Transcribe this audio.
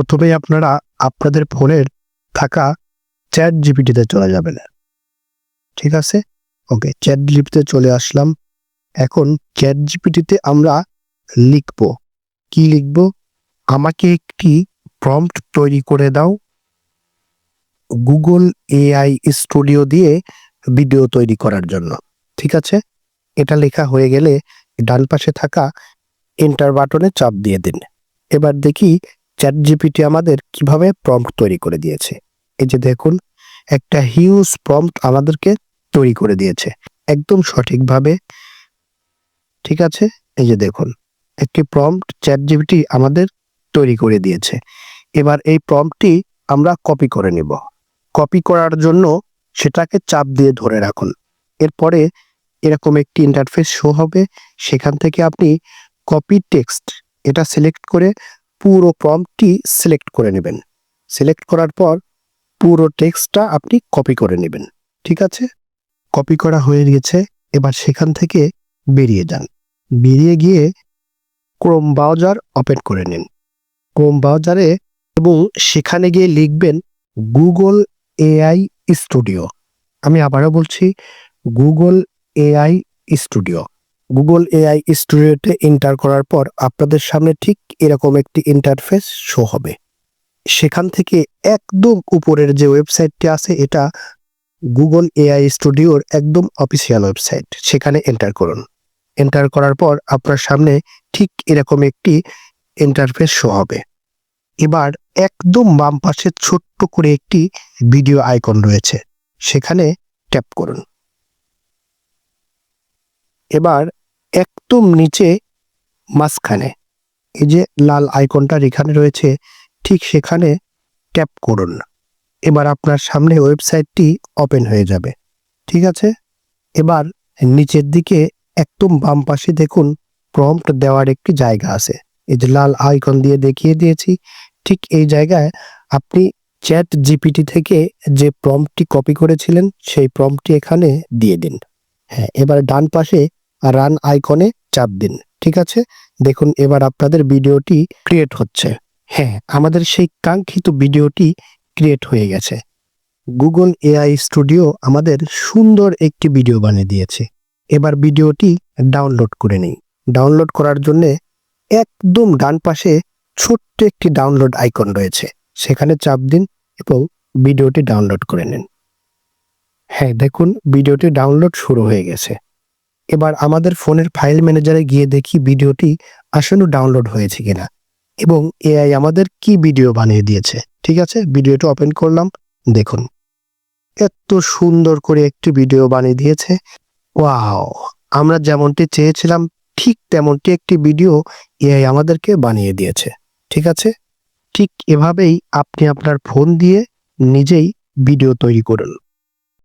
প্রথমে আপনারা আপনাদের ফোনের থাকা চ্যাট জিপিটিতে চলে যাবেন। ঠিক আছে? ওকে, চ্যাট জিপিটিতে চলে আসলাম। এখন চ্যাট জিপিটিতে আমরা লিখব। কি লিখব? আমাকে একটি প্রম্পট তৈরি করে দাও। গুগল এআই স্টুডিও দিয়ে ভিডিও তৈরি করার জন্য। ঠিক আছে? এটা লেখা হয়ে গেলে ডান পাশে থাকা এন্টার বাটনে চাপ দিয়ে দিন। এবার দেখি চ্যাট জিপিটি আমাদের কীভাবে প্রম্পট তৈরি করে দিয়েছে? এই যে দেখুন, একটা হিউজ প্রম্পট আমাদেরকে তৈরি করে দিয়েছে। একদম সঠিকভাবে। ঠিক আছে? এই যে দেখুন, একটি প্রম্পট চ্যাট জিপিটি আমাদের তৈরি করে দিয়েছে। এবার এই প্রম্পটটি আমরা কপি করে নিব। কপি করার জন্য সেটাকে চাপ দিয়ে ধরে রাখুন। এরপরে এরকম একটি ইন্টারফেস শো হবে। সেখান থেকে আপনি কপি টেক্সট এটা সিলেক্ট করে পুরো প্রম্পটটি সিলেক্ট করে নেবেন। সিলেক্ট করার পর পুরো টেক্সটটা আপনি কপি করে নেবেন। ঠিক আছে? কপি করা হয়ে গেছে এবার সেখান থেকে বেরিয়ে যান। বেরিয়ে গিয়ে ক্রোম ব্রাউজার ওপেন করে নিন। ক্রোম ব্রাউজারে এবং সেখানে গিয়ে লিখবেন গুগল এআই স্টুডিও। আমি আবারও বলছি, Google AI studio. Google AI স্টুডিওতে এন্টার করার পর আপনাদের সামনে ঠিক এরকম একটি ইন্টারফেস শো হবে। সেখান থেকে একদম উপরের যে ওয়েবসাইটটি আছে, এটা গুগল এআই স্টুডিওর একদম অফিসিয়াল ওয়েবসাইট সেখানে এন্টার করুন। এন্টার করার পর আপনার সামনে ঠিক এরকম একটি ইন্টারফেস শো হবে। এবার একদম বাম পাশে ছোট্ট করে একটি ভিডিও আইকন রয়েছে, সেখানে ট্যাপ করুন। এবার একদম নিচে মাঝখানে। এই যে লাল আইকনটা এখানে রয়েছে, ঠিক সেখানে ট্যাপ করুন। এবার আপনার সামনে ওয়েবসাইটটি ওপেন হয়ে যাবে। ঠিক আছে? এবার নিচের দিকে একদম বাম পাশে দেখুন প্রম্পট দেওয়ার একটি জায়গা আছে। এই যে লাল আইকন দিয়ে দেখিয়ে দিয়েছি, ঠিক এই জায়গায় আপনি চ্যাট জিপিটি থেকে যে প্রম্পটটি কপি করেছিলেন, সেই প্রম্পটটি এখানে দিয়ে দিন। হ্যাঁ এবার ডান পাশে রান আইকনে চাপ দিন, ঠিক আছে? দেখুন, এবার আপনাদের ভিডিওটি ক্রিয়েট হচ্ছে। হ্যাঁ আমাদের সেই কাঙ্ক্ষিত ভিডিওটি ক্রিয়েট হয়ে গেছে। গুগল এআই স্টুডিও আমাদের সুন্দর একটি ভিডিও বানিয়ে দিয়েছে। এবার ভিডিওটি ডাউনলোড করে নিই। ডাউনলোড করার জন্য একদম ডান পাশে ছোট্ট একটি ডাউনলোড আইকন রয়েছে। সেখানে চাপ দিন এবং ভিডিওটি ডাউনলোড করে নিন। হ্যাঁ দেখুন ভিডিওটি ডাউনলোড শুরু হয়ে গেছে। এবার আমাদের ফোনের ফাইল ম্যানেজারে গিয়ে দেখি ভিডিওটি আসলে ডাউনলোড হয়েছে কিনা। এবং এআই আমাদের কি ভিডিও বানিয়ে দিয়েছে, ঠিক আছে? ভিডিওটি ওপেন করলাম, দেখুন। এত সুন্দর করে একটি ভিডিও বানিয়ে দিয়েছে। ওয়াও! আমরা যেমনটি চেয়েছিলাম, ঠিক তেমনটি একটি ভিডিও এআই আমাদেরকে বানিয়ে দিয়েছে, ঠিক আছে? ঠিক এভাবেই আপনি আপনার ফোন দিয়ে নিজেই ভিডিও তৈরি করুন।